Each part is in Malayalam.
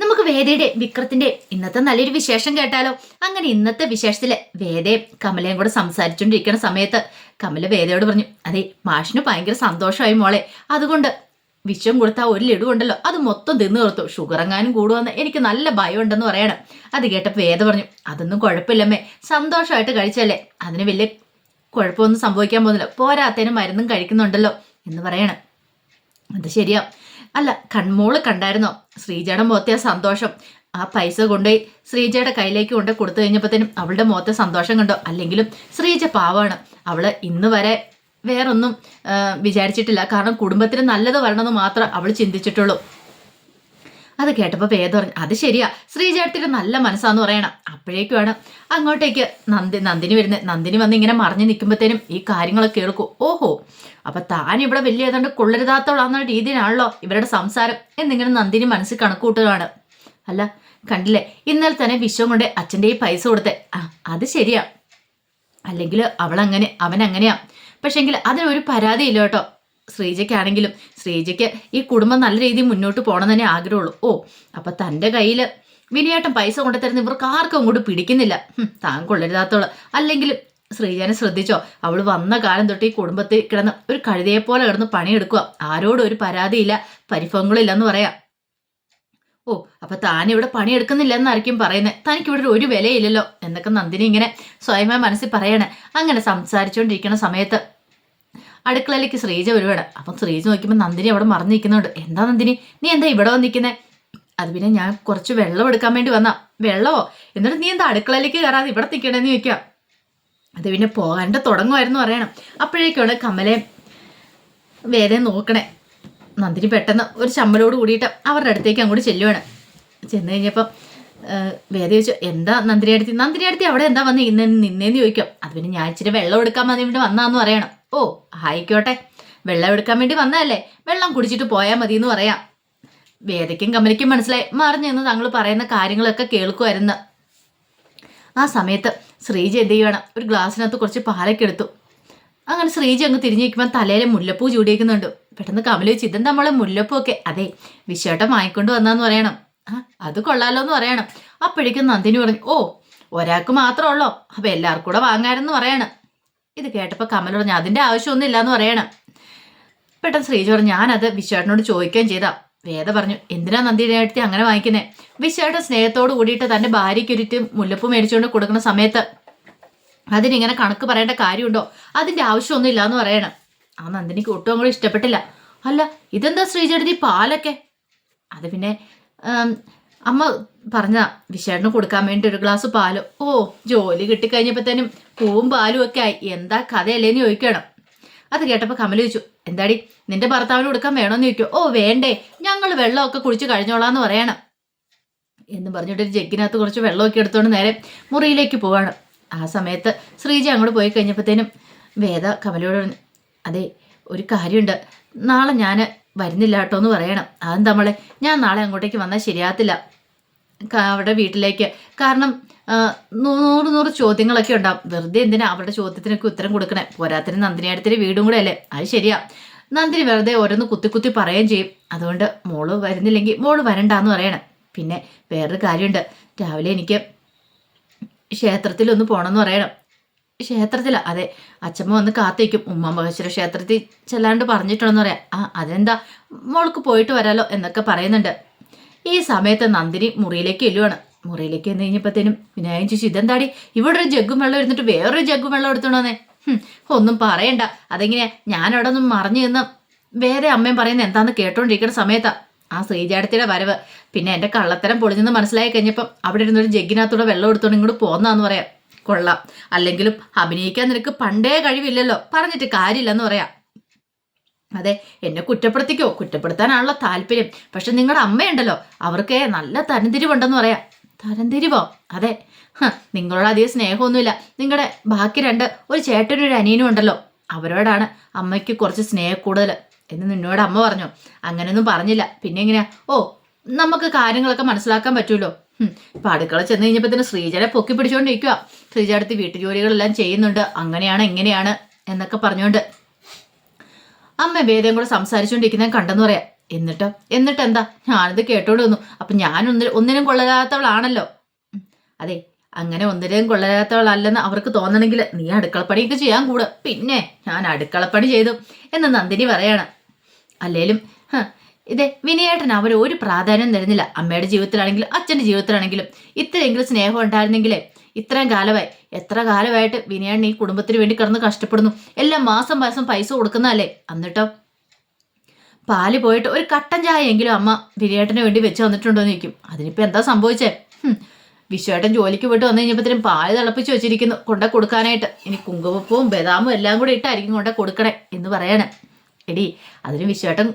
നമുക്ക് വേദയുടെ വിക്രത്തിന്റെ ഇന്നത്തെ നല്ലൊരു വിശേഷം കേട്ടാലോ? അങ്ങനെ ഇന്നത്തെ വിശേഷത്തിൽ വേദയും കമലയും കൂടെ സംസാരിച്ചുകൊണ്ടിരിക്കുന്ന സമയത്ത് കമല വേദയോട് പറഞ്ഞു അതെ മാഷിന് ഭയങ്കര സന്തോഷമായി മോളെ. അതുകൊണ്ട് വിഷം കൊടുത്ത ഒരു ലഡു ഉണ്ടല്ലോ അത് മൊത്തം തിന്നു തീർത്തു. ഷുഗർ എങ്ങാനും കൂടുവെന്ന് എനിക്ക് നല്ല ഭയം ഉണ്ടെന്ന് പറയണം. അത് കേട്ടപ്പോൾ വേദ പറഞ്ഞു അതൊന്നും കുഴപ്പമില്ലമ്മേ. സന്തോഷമായിട്ട് കഴിച്ചല്ലേ. അതിന് വലിയ കുഴപ്പമൊന്നും സംഭവിക്കാൻ പോകുന്നില്ല. പോരാത്തതിന് മരുന്നും കഴിക്കുന്നുണ്ടല്ലോ എന്ന് പറയണം. അത് ശരിയാ. അല്ല കൺമോൾ കണ്ടായിരുന്നോ? ശ്രീജയുടെ മുഖത്തെ സന്തോഷം. ആ പൈസ കൊണ്ടുപോയി ശ്രീജയുടെ കയ്യിലേക്ക് കൊണ്ട് കൊടുത്തു കഴിഞ്ഞപ്പോഴത്തേനും അവളുടെ മുഖത്തെ സന്തോഷം കണ്ടോ? അല്ലെങ്കിലും ശ്രീജ പാവാണ്. അവൾ ഇന്ന് വരെ വേറൊന്നും വിചാരിച്ചിട്ടില്ല. കാരണം കുടുംബത്തിന് നല്ലത് വരണമെന്ന് മാത്രം അവൾ ചിന്തിച്ചിട്ടുള്ളൂ. അത് കേട്ടപ്പോൾ വേദം പറഞ്ഞു അത് ശരിയാ. ശ്രീചേട്ടത്തിന് നല്ല മനസ്സാന്ന് പറയണം. അപ്പോഴേക്കും അപ്പോഴേക്കുമാണ് അങ്ങോട്ടേക്ക് നന്ദി നന്ദിനി വരുന്നത്. നന്ദിനി വന്ന് ഇങ്ങനെ മറിഞ്ഞു നിൽക്കുമ്പോഴത്തേനും ഈ കാര്യങ്ങളൊക്കെ കേൾക്കും. ഓഹോ അപ്പൊ താൻ ഇവിടെ വലിയ ഏതാണ്ട് കൊള്ളരുതാത്തവളാന്ന രീതിയിലാണല്ലോ ഇവരുടെ സംസാരം എന്നിങ്ങനെ നന്ദിനി മനസ്സിൽ കണക്കൂട്ടുകയാണ്. അല്ല കണ്ടില്ലേ? ഇന്നലെ തന്നെ വിശ്വം കൊണ്ട് അച്ഛന്റെ ഈ പൈസ കൊടുത്തേ. ആ അത് ശരിയാ. അല്ലെങ്കിൽ അവളങ്ങനെ അവനങ്ങനെയാ. പക്ഷെങ്കിൽ അതിനൊരു പരാതിയില്ല കേട്ടോ. ശ്രീജയ്ക്കാണെങ്കിലും ശ്രീജയ്ക്ക് ഈ കുടുംബം നല്ല രീതിയിൽ മുന്നോട്ട് പോകണം തന്നെ ആഗ്രഹമുള്ളൂ. ഓ അപ്പൊ തന്റെ കയ്യിൽ വിനിയേട്ടൻ പൈസ കൊണ്ടുതരുന്ന ഇവർക്ക് ആർക്കും അങ്ങോട്ട് പിടിക്കുന്നില്ല. താൻ കൊള്ളരുതാത്തോൾ. അല്ലെങ്കിലും ശ്രീജനെ ശ്രദ്ധിച്ചോ അവൾ വന്ന കാലം തൊട്ട് ഈ കുടുംബത്തിൽ കിടന്ന് ഒരു കഴുതയെ പോലെ കിടന്ന് പണിയെടുക്കുക ആരോടും ഒരു പരാതിയില്ല പരിഭവങ്ങളില്ലെന്ന് പറയാം. ഓ അപ്പൊ താനിവിടെ പണിയെടുക്കുന്നില്ല എന്നായിരിക്കും പറയുന്നത് തനിക്ക് ഇവിടെ ഒരു വിലയില്ലല്ലോ എന്നൊക്കെ നന്ദിനി ഇങ്ങനെ സ്വയമേ മനസ്സിൽ പറയണേ. അങ്ങനെ സംസാരിച്ചുകൊണ്ടിരിക്കുന്ന സമയത്ത് അടുക്കളയിലേക്ക് ശ്രീജ വരുവാണ്. അപ്പം ശ്രീജ നോക്കിയപ്പോൾ നന്ദിനി അവിടെ മറന്നു നിൽക്കുന്നുണ്ട് എന്താ നന്ദിനി? നീ എന്താ ഇവിടെ വന്നിരിക്കുന്നത് അത് പിന്നെ ഞാൻ കുറച്ച് വെള്ളം എടുക്കാൻ വേണ്ടി വന്ന. വെള്ളമോ എന്നിട്ട് നീ എന്താ അടുക്കളയിലേക്ക് കയറാതെ ഇവിടെ നിൽക്കണേന്ന് ചോദിക്കാം. അത് പിന്നെ പോകാണ്ട് തുടങ്ങുമായിരുന്നു പറയണം. അപ്പോഴേക്കാണ് കമലെ വേദന നോക്കണേ. നന്ദിനി പെട്ടെന്ന് ഒരു ചമ്മലോട് കൂടിയിട്ട് അവരുടെ അടുത്തേക്ക് അങ്ങോട്ട് ചെല്ലുവാണ്. ചെന്ന് കഴിഞ്ഞപ്പം വേദ ചോദിച്ചു എന്താ നന്ദിനി അടുത്ത്? നന്ദിനി അടുത്ത് അവിടെ എന്താ വന്ന് ഇന്ന് നിന്നേന്ന് ചോദിക്കാം. അത് പിന്നെ ഞാൻ ഇച്ചിരി വെള്ളം എടുക്കാൻ വേണ്ടി വന്നാന്ന് പറയണം. ഓ ആയിക്കോട്ടെ. വെള്ളം എടുക്കാൻ വേണ്ടി വന്നതല്ലേ? വെള്ളം കുടിച്ചിട്ട് പോയാൽ മതി എന്ന് പറയാം. വേദയ്ക്കും കമലിക്കും മനസ്സിലായി. മറിഞ്ഞു നിന്ന് തങ്ങൾ പറയുന്ന കാര്യങ്ങളൊക്കെ കേൾക്കുമായിരുന്നു. ആ സമയത്ത് ശ്രീജ എന്ത് ചെയ്യണം ഒരു ഗ്ലാസ്സിനകത്ത് കുറച്ച് പാലൊക്കെ എടുത്തു. അങ്ങനെ ശ്രീജ അങ്ങ് തിരിഞ്ഞു തലയിലെ മുല്ലപ്പൂ ചൂടിയേക്കുന്നുണ്ട്. പെട്ടെന്ന് കമലി വെച്ച് ഇതെന്താ നമ്മളെ മുല്ലപ്പൂ ഒക്കെ അതെ വിശേട്ടം വാങ്ങിക്കൊണ്ട് വന്നാന്ന് പറയണം. അത് കൊള്ളാലോ എന്ന് പറയണം. അപ്പോഴേക്കും നന്ദിനി പറഞ്ഞു ഓ ഒരാൾക്ക് മാത്രമേ ഉള്ളോ? അപ്പൊ എല്ലാവർക്കും കൂടെ വാങ്ങാരെന്ന് പറയണം. ഇത് കേട്ടപ്പോൾ കമൽ പറഞ്ഞു അതിന്റെ ആവശ്യമൊന്നും എന്ന് പറയണം. പെട്ടെന്ന് ശ്രീജു പറഞ്ഞു ഞാനത് വിശ്വേട്ടനോട് ചോദിക്കുകയും ചെയ്താ. വേദ പറഞ്ഞു എന്തിനാ നന്ദിയുടെ അടുത്ത് അങ്ങനെ വാങ്ങിക്കുന്നേ? വിശ്വേട്ടൻ സ്നേഹത്തോട് കൂടിയിട്ട് തന്റെ ഭാര്യയ്ക്കൊരിട്ട് മുല്ലപ്പൂ മേടിച്ചുകൊണ്ട് കൊടുക്കുന്ന സമയത്ത് അതിനിങ്ങനെ കണക്ക് പറയേണ്ട കാര്യമുണ്ടോ? അതിന്റെ ആവശ്യമൊന്നും എന്ന് പറയണം. ആ നന്ദിനിക്ക് ഒട്ടും അങ്ങോട്ട് ഇഷ്ടപ്പെട്ടില്ല. അല്ല ഇതെന്താ ശ്രീചേട്ടത്തി പാലൊക്കെ? അത് പിന്നെ അമ്മ പറഞ്ഞ വിശേഷന് കൊടുക്കാൻ വേണ്ടി ഒരു ഗ്ലാസ് പാൽ. ഓ ജോലി കിട്ടിക്കഴിഞ്ഞപ്പോഴത്തേനും പൂവും പാലും ഒക്കെ ആയി. എന്താ കഥയല്ലേന്ന് ചോദിക്കണം. അത് കേട്ടപ്പോൾ കമൽ ചോദിച്ചു എന്താടി നിന്റെ ഭർത്താവിന് കൊടുക്കാൻ വേണമെന്ന് ചോദിക്കോ. ഓ വേണ്ടേ. ഞങ്ങൾ വെള്ളമൊക്കെ കുടിച്ച് കഴിഞ്ഞോളാന്ന് പറയണം. എന്ന് പറഞ്ഞിട്ട് ഒരു ജഗ്ഗിനകത്ത് കുറച്ച് വെള്ളമൊക്കെ എടുത്തുകൊണ്ട് നേരെ മുറിയിലേക്ക് പോവാണ്. ആ സമയത്ത് ശ്രീജി അങ്ങോട്ട് പോയി കഴിഞ്ഞപ്പോഴത്തേനും വേദ കമലയോട് പറഞ്ഞു അതെ ഒരു കാര്യമുണ്ട്. നാളെ ഞാൻ വരുന്നില്ല കേട്ടോ എന്ന് പറയണം. അതെന്താ നമ്മളെ ഞാൻ നാളെ അങ്ങോട്ടേക്ക് വന്നാൽ ശരിയാകത്തില്ല. അവരുടെ വീട്ടിലേക്ക്. കാരണം നൂറ് നൂറ് ചോദ്യങ്ങളൊക്കെ ഉണ്ടാവും. വെറുതെ എന്തിനാ അവരുടെ ചോദ്യത്തിനൊക്കെ ഉത്തരം കൊടുക്കണേ? പോരാത്തിന് നന്ദിനിയടുത്തിന്റെ വീടും കൂടെ അല്ലേ? അത് ശരിയാ. നന്ദിനി വെറുതെ ഓരോന്ന് കുത്തി കുത്തി പറയുകയും ചെയ്യും. അതുകൊണ്ട് മോൾ വരുന്നില്ലെങ്കിൽ മോൾ വരണ്ടാന്ന് പറയണം. പിന്നെ വേറൊരു കാര്യമുണ്ട്. രാവിലെ എനിക്ക് ക്ഷേത്രത്തിലൊന്ന് പോകണമെന്ന് പറയണം. ക്ഷേത്രത്തിലാ അതെ. അച്ഛമ്മ വന്ന് കാത്തേക്കും ഉമ്മ മഹേശ്വര ക്ഷേത്രത്തിൽ ചെല്ലാണ്ട് പറഞ്ഞിട്ടുണ്ടെന്ന് പറയാം. ആ അതെന്താ മോൾക്ക് പോയിട്ട് വരാലോ എന്നൊക്കെ പറയുന്നുണ്ട്. ഈ സമയത്ത് നന്ദിനി മുറിയിലേക്ക് എല്ലുവാണ് മുറിയിലേക്ക് എന്ന് കഴിഞ്ഞപ്പോഴത്തേനും വിനായകൻ ചോദിച്ചു ഇതെന്താടി? ഇവിടെ ഒരു ജഗ്ഗും വെള്ളം എടുത്തിട്ട് വേറൊരു ജഗ്ഗും വെള്ളം എടുത്തോണ്ടോന്നേ? ഒന്നും പറയണ്ട. അതെങ്ങനെയാ ഞാൻ അവിടെ ഒന്നും മറിഞ്ഞു നിന്ന് വേറെ അമ്മയും പറയുന്നത് എന്താന്ന് കേട്ടോണ്ടിരിക്കുന്ന സമയത്താ ആ ശ്രീജാടത്തിയുടെ വരവ്. പിന്നെ എന്റെ കള്ളത്തരം പൊളിഞ്ഞെന്ന് മനസ്സിലായി കഴിഞ്ഞപ്പം അവിടെ ഇരുന്നൊരു ജഗ്ഗിനകത്തൂടെ വെള്ളം എടുത്തോണ്ട് ഇങ്ങോട്ട് പോന്നാന്ന് പറയാം. കൊള്ളാം. അല്ലെങ്കിലും അഭിനയിക്കാൻ നിനക്ക് പണ്ടേ കഴിവില്ലല്ലോ. പറഞ്ഞിട്ട് കാര്യമില്ലെന്ന് പറയാം. അതെ എന്നെ കുറ്റപ്പെടുത്തിക്കോ. കുറ്റപ്പെടുത്താനാണല്ലോ താല്പര്യം. പക്ഷെ നിങ്ങളുടെ അമ്മയുണ്ടല്ലോ. അവർക്ക് നല്ല തരംതിരിവുണ്ടെന്ന് പറയാം. തരംതിരിവോ? അതെ. നിങ്ങളോട് അധികം സ്നേഹമൊന്നുമില്ല. നിങ്ങളുടെ ബാക്കി രണ്ട് ഒരു ചേട്ടനും ഒരു അനിയനും ഉണ്ടല്ലോ. അവരോടാണ് അമ്മയ്ക്ക് കുറച്ച് സ്നേഹ കൂടുതൽ എന്ന് നിന്നോട് അമ്മ പറഞ്ഞു. അങ്ങനെയൊന്നും പറഞ്ഞില്ല. പിന്നെ എങ്ങനെയാ? ഓ നമുക്ക് കാര്യങ്ങളൊക്കെ മനസ്സിലാക്കാൻ പറ്റുമല്ലോ ഇപ്പൊ അടുക്കള ചെന്ന് കഴിഞ്ഞപ്പോൾ തന്നെ ശ്രീജനെ പൊക്കി പിടിച്ചുകൊണ്ടിരിക്കുക ശ്രീജ അടുത്ത് വീട്ടുജോലികളെല്ലാം ചെയ്യുന്നുണ്ട്. അങ്ങനെയാണ് എങ്ങനെയാണ് എന്നൊക്കെ പറഞ്ഞുകൊണ്ട് അമ്മ വേദം കൂടെ സംസാരിച്ചുകൊണ്ടിരിക്കുന്നത് കണ്ടെന്ന് പറയാം. എന്നിട്ടോ? എന്നിട്ട് എന്താ? ഞാനിത് കേട്ടോണ്ട് വന്നു. അപ്പം ഞാൻ ഒന്നി ഒന്നിനും കൊള്ളരാത്തവളാണല്ലോ. അതെ അങ്ങനെ ഒന്നിനും കൊള്ളരാത്തവളല്ലെന്ന് അവർക്ക് തോന്നണമെങ്കിൽ നീ അടുക്കളപ്പണിയൊക്കെ ചെയ്യാൻ കൂടെ. പിന്നെ ഞാൻ അടുക്കളപ്പണി ചെയ്തു എന്ന് നന്ദിനി പറയാണ്. അല്ലേലും ഇതേ വിനയേട്ടൻ അവർ ഒരു പ്രാധാന്യം തരുന്നില്ല. അമ്മയുടെ ജീവിതത്തിലാണെങ്കിലും അച്ഛന്റെ ജീവിതത്തിലാണെങ്കിലും. ഇത്രയെങ്കിലും സ്നേഹം ഉണ്ടായിരുന്നെങ്കിലേ ഇത്രയും കാലമായി. എത്ര കാലമായിട്ട് വിനയേട്ടൻ ഈ കുടുംബത്തിന് വേണ്ടി കിടന്ന് കഷ്ടപ്പെടുന്നു? എല്ലാം മാസം മാസം പൈസ കൊടുക്കുന്നതല്ലേ? എന്നിട്ടോ? പാൽ പോയിട്ട് ഒരു കട്ടൻ ചായ എങ്കിലും അമ്മ വിനയേട്ടന് വേണ്ടി വെച്ച് വന്നിട്ടുണ്ടോ എന്ന് ചോദിക്കും. അതിനിപ്പോൾ എന്താ സംഭവിച്ചേ? വിശ്വേട്ടൻ ജോലിക്ക് പോയിട്ട് വന്നു കഴിഞ്ഞപ്പോഴത്തേനും പാൽ തിളപ്പിച്ച് വെച്ചിരിക്കുന്നു കൊണ്ട കൊടുക്കാനായിട്ട്. ഇനി കുങ്കുമപ്പൂവും ബദാമും എല്ലാം കൂടി ഇട്ടായിരിക്കും കൊണ്ട കൊടുക്കണേ എന്ന് പറയണേ. എടി അതിന് വിശ്വേട്ടൻ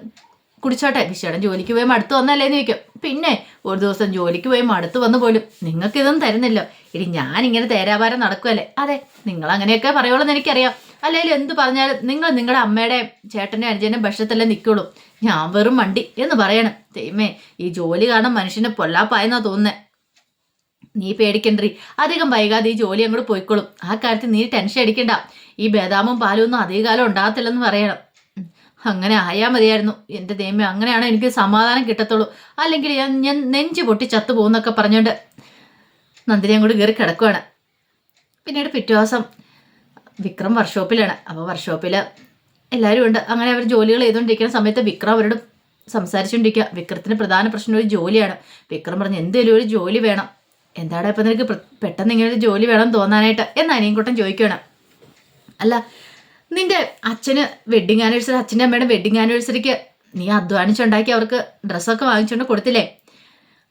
കുടിച്ചോട്ടെ വിശ്വേട്ടൻ ജോലിക്ക് പോയി മടുത്ത് വന്നല്ലേ എന്ന് ചോദിക്കും. പിന്നെ ഒരു ദിവസം ജോലിക്ക് പോയി മടുത്ത് വന്നു പോലും നിങ്ങൾക്ക് ഇതൊന്നും തരുന്നില്ലോ. ഇനി ഞാൻ ഇങ്ങനെ തേരാപാരം നടക്കുമല്ലേ അതെ നിങ്ങൾ അങ്ങനെയൊക്കെ പറയുള്ളൂ എന്ന് എനിക്കറിയാം. അല്ലെങ്കിൽ എന്ത് പറഞ്ഞാലും നിങ്ങൾ നിങ്ങളുടെ അമ്മയുടെ ചേട്ടന്റെ അനുജന്റെ ഭക്ഷണത്തിലേ നിൽക്കുള്ളൂ. ഞാൻ വെറും മണ്ടി എന്ന് പറയണം. തെയ്മേ ഈ ജോലി കാരണം മനുഷ്യനെ പൊല്ലാപ്പായെന്നാ തോന്നുന്നത് നീ പേടിക്കണ്ടറി അധികം വൈകാതെ ഈ ജോലി അങ്ങോട്ട് പോയിക്കോളും. ആ കാര്യത്തിൽ നീ ടെൻഷൻ അടിക്കണ്ട. ഈ ബദാമും പാലും ഒന്നും അധികകാലം ഉണ്ടാകത്തില്ലെന്ന് പറയണം. അങ്ങനെ ആയാൽ മതിയായിരുന്നു. എന്റെ ദൈവം അങ്ങനെയാണ് എനിക്ക് സമാധാനം കിട്ടത്തുള്ളൂ. അല്ലെങ്കിൽ ഞാൻ നെഞ്ച് പൊട്ടി ചത്തു പോകുന്നൊക്കെ പറഞ്ഞുകൊണ്ട് നന്ദിനി അങ്ങോട്ട് കയറി കിടക്കുവാണ്. പിന്നീട് പിറ്റേ ദിവസം വിക്രം വർക്ക്ഷോപ്പിലാണ്. അപ്പോൾ വർക്ക്ഷോപ്പിൽ എല്ലാവരും ഉണ്ട്. അങ്ങനെ അവർ ജോലികൾ ചെയ്തുകൊണ്ടിരിക്കുന്ന സമയത്ത് വിക്രം അവരോട് സംസാരിച്ചുകൊണ്ടിരിക്കുക വിക്രത്തിന് പ്രധാന പ്രശ്നം ഒരു ജോലിയാണ്. വിക്രം പറഞ്ഞു എന്തെങ്കിലും ഒരു ജോലി വേണം. എന്താണ് ഇപ്പം നിനക്ക് പെട്ടെന്ന് ഇങ്ങനെ ഒരു ജോലി വേണം തോന്നാനായിട്ട്? എന്ന് അനിയൻകുട്ടൻ ചോദിക്കുകയാണ് അല്ല നിന്റെ അച്ഛന് വെഡിങ് ആനിവേഴ്സറി അച്ഛന്റെ അമ്മയുടെ വെഡിങ് ആനിവേഴ്സറിക്ക് നീ അധ്വാനിച്ചുണ്ടാക്കി അവർക്ക് ഡ്രസ്സൊക്കെ വാങ്ങിച്ചുകൊണ്ട് കൊടുത്തില്ലേ?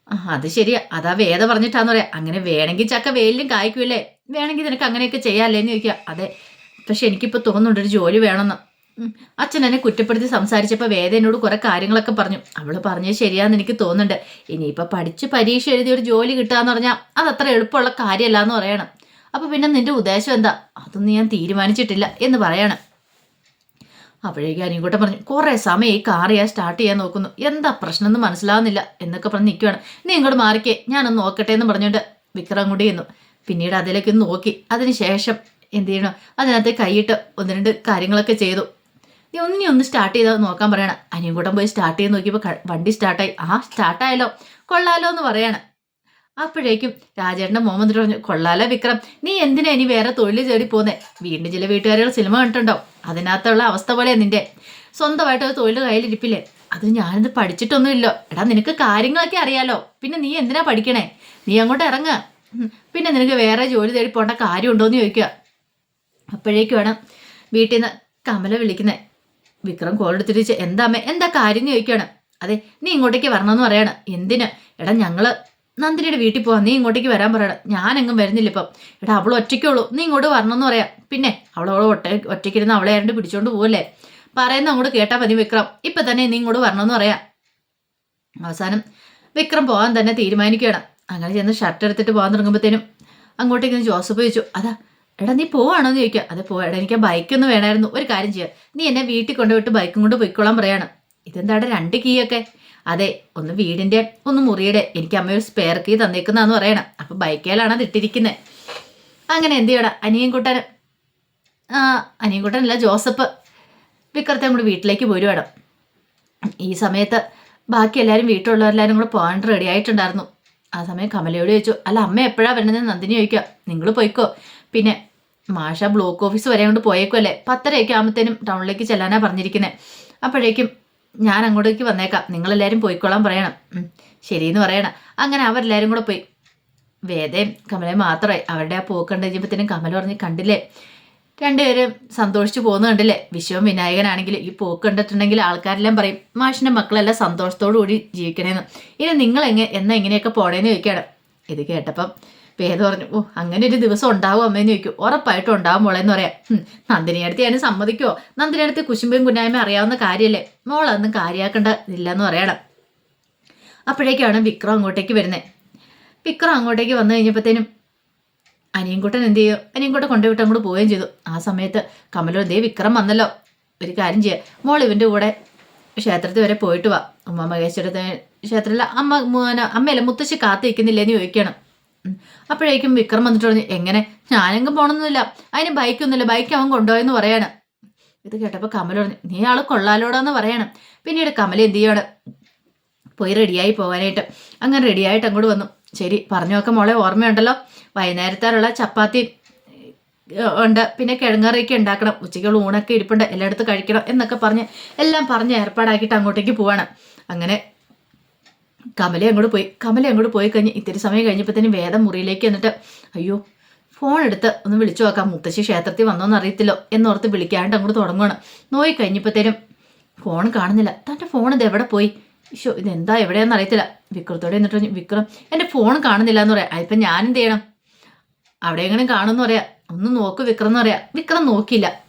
അത് ശരിയാ. അതാ വേദ പറഞ്ഞിട്ടാന്ന് പറയാം. അങ്ങനെ വേണമെങ്കിൽ ചക്ക വെയിലും കായ്ക്കൂലേ വേണമെങ്കിൽ നിനക്ക് അങ്ങനെയൊക്കെ ചെയ്യാല്ലേ എന്ന് ചോദിക്കുക. അതെ. പക്ഷെ എനിക്കിപ്പോൾ തോന്നുന്നുണ്ട് ഒരു ജോലി വേണമെന്ന്. അച്ഛൻ എന്നെ കുറ്റപ്പെടുത്തി സംസാരിച്ചപ്പോൾ വേദ എന്നോട് കുറെ കാര്യങ്ങളൊക്കെ പറഞ്ഞു. അവൾ പറഞ്ഞത് ശരിയാന്ന് എനിക്ക് തോന്നുന്നുണ്ട്. ഇനിയിപ്പോൾ പഠിച്ച് പരീക്ഷ എഴുതി ഒരു ജോലി കിട്ടുക എന്ന് പറഞ്ഞാൽ അത് അത്ര എളുപ്പമുള്ള കാര്യമല്ല എന്ന് പറയണം. അപ്പോൾ പിന്നെ നിന്റെ ഉദ്ദേശം എന്താ? അതൊന്നും ഞാൻ തീരുമാനിച്ചിട്ടില്ല എന്ന് പറയാണ്. അപ്പോഴേക്കും അനിയൻകുട്ടൻ പറഞ്ഞു കുറേ സമയം ഈ കാർ ഞാൻ സ്റ്റാർട്ട് ചെയ്യാൻ നോക്കുന്നു. എന്താ പ്രശ്നം എന്ന് മനസ്സിലാവുന്നില്ല എന്നൊക്കെ പറഞ്ഞ് നിൽക്കുവാണ് നീ ഇങ്ങോട്ട് മാറിക്കേ ഞാനൊന്ന് നോക്കട്ടെ എന്ന് പറഞ്ഞുകൊണ്ട് വിക്രം കൂടി ചെയ്യുന്നു പിന്നീട് അതിലേക്ക് നോക്കി. അതിനുശേഷം എന്ത് ചെയ്യണം അതിനകത്ത് കൈയിട്ട് ഒന്ന് രണ്ട് കാര്യങ്ങളൊക്കെ ചെയ്തു. നീ ഒന്നിനി ഒന്ന് സ്റ്റാർട്ട് ചെയ്താൽ നോക്കാൻ പറയണം. അനിയൻകുട്ടൻ പോയി സ്റ്റാർട്ട് ചെയ്ത് നോക്കിയപ്പോൾ വണ്ടി സ്റ്റാർട്ടായി ആ സ്റ്റാർട്ടായല്ലോ കൊള്ളാലോ എന്ന് പറയാണ്. അപ്പോഴേക്കും രാജേട്ടന്റെ മോൻ പറഞ്ഞു കൊള്ളാലോ വിക്രം നീ എന്തിനാ ഇനി വേറെ തൊഴിൽ തേടി പോകുന്നേ വീണ്ടും ചില വീട്ടുകാരികൾ സിനിമ കണ്ടിട്ടുണ്ടോ അതിനകത്തുള്ള അവസ്ഥ പോലെ നിന്റെ. സ്വന്തമായിട്ട് ഒരു തൊഴിൽ കയ്യിലിരിപ്പില്ലേ? അത് ഞാനിത് പഠിച്ചിട്ടൊന്നുമില്ലോ. എടാ നിനക്ക് കാര്യങ്ങളൊക്കെ അറിയാലോ. പിന്നെ നീ എന്തിനാ പഠിക്കണേ? നീ അങ്ങോട്ട് ഇറങ്ങുക പിന്നെ നിനക്ക് വേറെ ജോലി തേടി പോകേണ്ട കാര്യമുണ്ടോയെന്ന് ചോദിക്കുക. അപ്പോഴേക്കും വേണം വീട്ടിൽ നിന്ന് കമല വിളിക്കുന്നത് വിക്രം കോൾ എടുത്തിട്ട് എന്താ എന്താ കാര്യം? ചോദിക്കുകയാണ്. അതെ നീ ഇങ്ങോട്ടേക്ക് വരണമെന്ന് പറയാണ്. എന്തിന്? എടാ ഞങ്ങൾ നന്ദിനിയുടെ വീട്ടിൽ പോവാം. നീ ഇങ്ങോട്ടേക്ക് വരാൻ പറയണം. ഞാനെങ്ങും വരുന്നില്ല ഇപ്പം. എടാ അവൾ ഒറ്റയ്ക്കുള്ളൂ. നീ ഇങ്ങോട്ട് വരണമെന്ന് പറയാം. പിന്നെ അവളോട് ഒറ്റ ഒറ്റയ്ക്കിരുന്ന് അവളെ ആരുടെ പിടിച്ചോണ്ട് പോവല്ലേ? പറയുന്ന അങ്ങോട്ട് കേട്ടാ മതി വിക്രം. ഇപ്പൊ തന്നെ നീ ഇങ്ങോട്ട് വരണമെന്ന് പറയാം. അവസാനം വിക്രം പോകാൻ തന്നെ തീരുമാനിക്കുകയാണ്. അങ്ങനെ ചെന്ന് ഷർട്ട് എടുത്തിട്ട് പോകാൻ തുടങ്ങുമ്പോഴത്തേനും അങ്ങോട്ടേക്ക് ജോസഫ് ചോദിച്ചു അതാ എടാ നീ പോവാണോ എന്ന് ചോദിക്കുക അതെ പോ എടാ എനിക്ക് ബൈക്കൊന്നും വേണമായിരുന്നു ഒരു കാര്യം ചെയ്യുക നീ എന്നെ വീട്ടിൽ കൊണ്ടുപോയിട്ട് ബൈക്കും കൊണ്ട് പോയിക്കോളാൻ പറയാണ്. ഇതെന്താടെ രണ്ട് കീ ഒക്കെ അതെ ഒന്ന് വീടിന്റെ ഒന്ന് മുറിയുടെ. എനിക്ക് അമ്മ ഒരു സ്പെയർ കീ തന്നേക്കുന്നതെന്ന് പറയണം. അപ്പൊ ബൈക്കേലാണ് അത് ഇട്ടിരിക്കുന്നത് അങ്ങനെ എന്ത് ചെയ്യണം? അനിയൻകുട്ടൻ ആ അനിയൻകുട്ടനല്ല ജോസഫ് വിക്രത്തെ കൂടി വീട്ടിലേക്ക് പോരുവാണ്. ഈ സമയത്ത് ബാക്കി എല്ലാവരും വീട്ടിലുള്ളവരെല്ലാവരും കൂടെ പോകാൻ റെഡി ആയിട്ടുണ്ടായിരുന്നു. ആ സമയം കമലയോട് ചോദിച്ചു അല്ല അമ്മ എപ്പോഴാണ് വരണതെന്ന് നന്ദിനി ചോദിക്കുക. നിങ്ങൾ പോയിക്കോ. പിന്നെ മാഷ ബ്ലോക്ക് ഓഫീസ് വരെ കൊണ്ട് പോയേക്കുമല്ലേ പത്തരയൊക്കെ ആകുമ്പോഴത്തേനും ടൗണിലേക്ക് ചെല്ലാനാണ് പറഞ്ഞിരിക്കുന്നത് അപ്പോഴേക്കും ഞാൻ അങ്ങോട്ടേക്ക് വന്നേക്കാം. നിങ്ങളെല്ലാവരും പോയിക്കോളാൻ പറയണം. ശരിയെന്ന് പറയണം. അങ്ങനെ അവരെല്ലാവരും കൂടെ പോയി. വേദയും കമലയും മാത്രമായി. അവരുടെ ആ പോക്ക് കണ്ടു കഴിഞ്ഞപ്പോഴത്തേനും കമല പറഞ്ഞ് കണ്ടില്ലേ? രണ്ടുപേരും സന്തോഷിച്ച് പോകുന്ന കണ്ടില്ലേ? വിശ്വം വിനായകനാണെങ്കിൽ ഈ പോക്ക് കണ്ടിട്ടുണ്ടെങ്കിൽ ആൾക്കാരെല്ലാം പറയും മാഷിന്റെ മക്കളെല്ലാം സന്തോഷത്തോടു കൂടി ജീവിക്കണേന്ന്. ഇനി നിങ്ങൾ എങ്ങനെ എന്നാ ഇങ്ങനെയൊക്കെ പോണേന്ന് ചോദിക്കുകയാണ്. ഇത് കേട്ടപ്പം വേദ പറഞ്ഞു ഓ അങ്ങനെ ഒരു ദിവസം ഉണ്ടാവും അമ്മേന്ന് ചോദിക്കും. ഉറപ്പായിട്ടും ഉണ്ടാവും മോളെന്ന് പറയാം. നന്ദിനിയടുത്ത് ഞാൻ സമ്മതിക്കുമോ നന്ദിനിയടുത്ത് കുശുമ്പയും കുന്നായ്മ അറിയാവുന്ന കാര്യമല്ലേ മോളതൊന്നും കാര്യാക്കേണ്ട ഇല്ലെന്ന് പറയണം. അപ്പോഴേക്കാണ് വിക്രം അങ്ങോട്ടേക്ക് വരുന്നത് വിക്രം അങ്ങോട്ടേക്ക് വന്നു കഴിഞ്ഞപ്പോഴത്തേനും അനിയൻകുട്ടൻ എന്ത് ചെയ്യും? അനിയൻകുട്ടൻ കൊണ്ടുപോയിട്ട് അങ്ങോട്ട് പോവുകയും ചെയ്തു. ആ സമയത്ത് കമലോ ദേ വിക്രം വന്നല്ലോ. ഒരു കാര്യം ചെയ്യുക മോൾ ഇവന്റെ കൂടെ ക്ഷേത്രത്തിൽ വരെ പോയിട്ട് വാ. ഉമ്മ മഹേശ്വരത്തെ ക്ഷേത്രത്തിൽ അമ്മ അമ്മയല്ല മുത്തശ്ശി കാത്തിരിക്കുന്നില്ലെന്ന് ചോദിക്കണം. അപ്പോഴേക്കും വിക്രം വന്നിട്ട് പറഞ്ഞു എങ്ങനെ? ഞാനെങ്കും പോകണമെന്നില്ല അതിന് ബൈക്കൊന്നുമില്ല ബൈക്ക് അവൻ കൊണ്ടുപോയെന്ന് പറയാണ്. ഇത് കേട്ടപ്പോൾ കമൽ പറഞ്ഞു നീ ആൾ കൊള്ളാലോടാന്ന് പറയണം. പിന്നീട് കമൽ എന്ത് ചെയ്യാണ്? പോയി റെഡിയായി പോകാനായിട്ട് അങ്ങനെ റെഡിയായിട്ട് അങ്ങോട്ട് വന്നു. ശരി പറഞ്ഞു പറഞ്ഞൊക്കെ മോളെ ഓർമ്മയുണ്ടല്ലോ? വൈകുന്നേരത്തേലുള്ള ചപ്പാത്തി ഉണ്ട്. പിന്നെ കിഴങ്ങറിയൊക്കെ ഉണ്ടാക്കണം. ഉച്ചയ്ക്കുള്ള ഊണൊക്കെ ഇരിപ്പുണ്ട്. എല്ലായിടത്തും കഴിക്കണം. എന്നൊക്കെ പറഞ്ഞ് എല്ലാം പറഞ്ഞ് ഏർപ്പാടാക്കിയിട്ട് അങ്ങോട്ടേക്ക് പോവാണ്. അങ്ങനെ കമല അങ്ങോട്ട് പോയി. കമല അങ്ങോട്ട് പോയി കഴിഞ്ഞ് ഇത്തിരി സമയം കഴിഞ്ഞപ്പോൾ തന്നെ വേദം മുറിയിലേക്ക് എന്നിട്ട് അയ്യോ ഫോൺ എടുത്ത് ഒന്ന് വിളിച്ചു നോക്കാം. മുത്തശ്ശി ക്ഷേത്രത്തിൽ വന്നോന്ന് അറിയത്തില്ലോ എന്നോർത്ത് വിളിക്കാണ്ട് അങ്ങോട്ട് തുടങ്ങുകയാണ് നോയി കഴിഞ്ഞപ്പോഴത്തേനും ഫോൺ കാണുന്നില്ല. തന്റെ ഫോൺ ഇത് എവിടെ പോയി? ഇഷോ ഇതെന്താ എവിടെയാണെന്ന് അറിയത്തില്ല. വിക്രത്തോടെ എന്നിട്ട് വിക്രം എന്റെ ഫോൺ കാണുന്നില്ല എന്ന് പറയാം. അതിപ്പം ഞാൻ എന്ത് ചെയ്യണം? അവിടെ എങ്ങനെ കാണുമെന്ന് പറയാം. ഒന്ന് നോക്ക് വിക്രം എന്ന് പറയാം. വിക്രം നോക്കിയില്ല.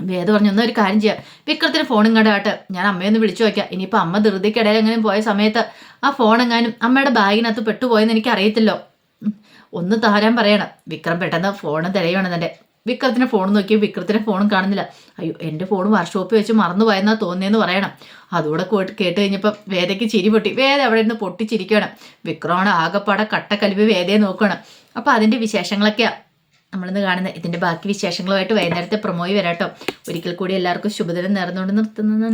വേദ പറഞ്ഞു ഒന്നും ഒരു കാര്യം ചെയ്യാം. വിക്രത്തിന് ഫോൺ ഇങ്ങോട്ടാട്ട് ഞാൻ അമ്മയൊന്ന് വിളിച്ചു നോക്കാം. ഇനിയിപ്പോൾ അമ്മ ധൃതിക്കിടയിൽ എങ്ങനെയും പോയ സമയത്ത് ആ ഫോൺ എങ്ങാനും അമ്മയുടെ ബാഗിനകത്ത് പെട്ടുപോയെന്ന് എനിക്ക് അറിയത്തില്ലോ ഒന്ന് താരാൻ പറയണം. വിക്രം പെട്ടെന്ന് ഫോൺ തന്റെ വിക്രത്തിന്റെ ഫോൺ നോക്കി വിക്രത്തിന്റെ ഫോണും കാണുന്നില്ല. അയ്യോ എന്റെ ഫോൺ വർക്ക്ഷോപ്പിൽ വെച്ച് മറന്നു പോയെന്നാ തോന്നിയെന്ന് പറയണം. അതുകൂടെ കേട്ട് കഴിഞ്ഞപ്പോൾ കഴിഞ്ഞപ്പം വേദയ്ക്ക് ചിരി പൊട്ടി. വേദ അവിടെ നിന്ന് പൊട്ടിച്ചിരിക്കുകയാണ്. വിക്രമാണ് ആകെപ്പാടെ കട്ടക്കലിപ്പ് വേദയെ നോക്കുകയാണ്. അപ്പോൾ അതിന്റെ വിശേഷങ്ങളൊക്കെയാണ് നമ്മളിന്ന് കാണുന്ന ഇതിന്റെ ബാക്കി വിശേഷങ്ങളുമായിട്ട് വൈകുന്നേരത്തെ പ്രൊമോയി വരാട്ടോ. ഒരിക്കൽ കൂടി എല്ലാവർക്കും ശുഭദിനം നേർന്നുകൊണ്ട് നിർത്തുന്നു